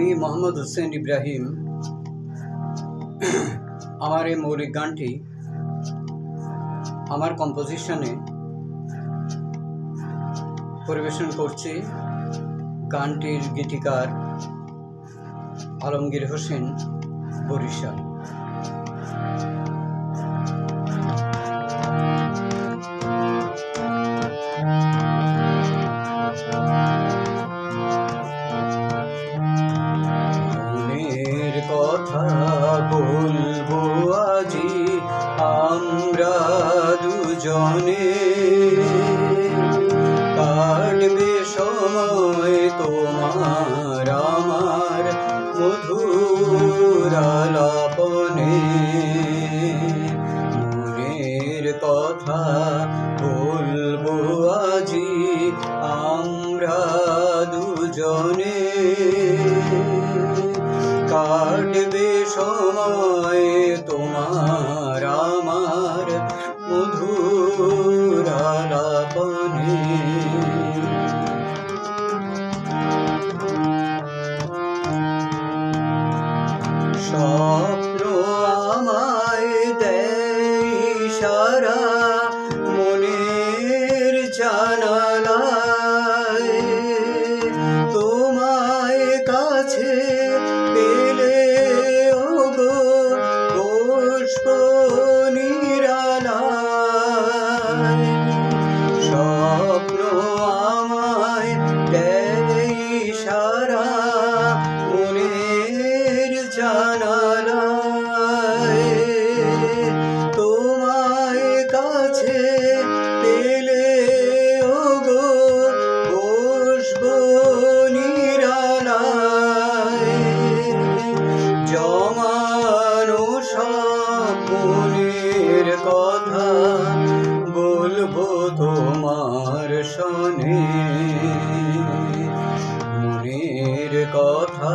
আমি মোহাম্মদ হোসেন ইব্রাহিম। আমার এই মৌলিক গানটি আমার কম্পোজিশনে পরিবেশন করছি গানটির গীতিকার আলমগীর হোসেন বরিশাল। কথা বলব আজি আমরা দুজনে। কাটবে সময় তোমার আমার মধুর আলাপনে। মনের কথা স্বপ্ন আমায় দেয় সারা মনের তোমায় কাছে পেলে তোমার শোনে। মনের কথা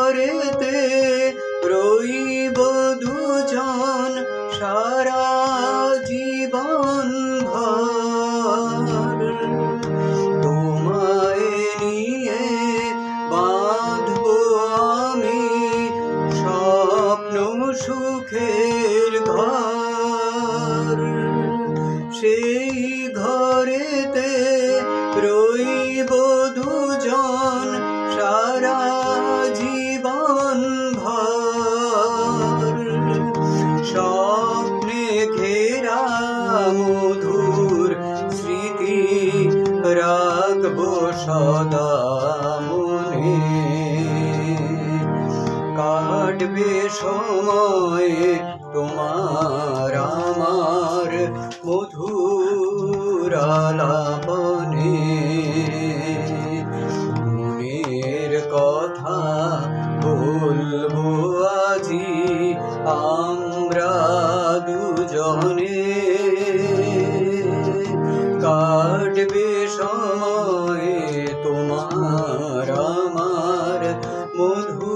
সেই ঘরেতে রইব দুজন সারা জীবন ভর। স্বপ্নে ঘেরা মধুর স্মৃতি রাখব সদা মনে। কাটবে সময় তোমার আমার মধুর আলাপনে। মনের কথা বলব আজি আমরা দুজনে। কাটবে সময় তোমার আমার মধু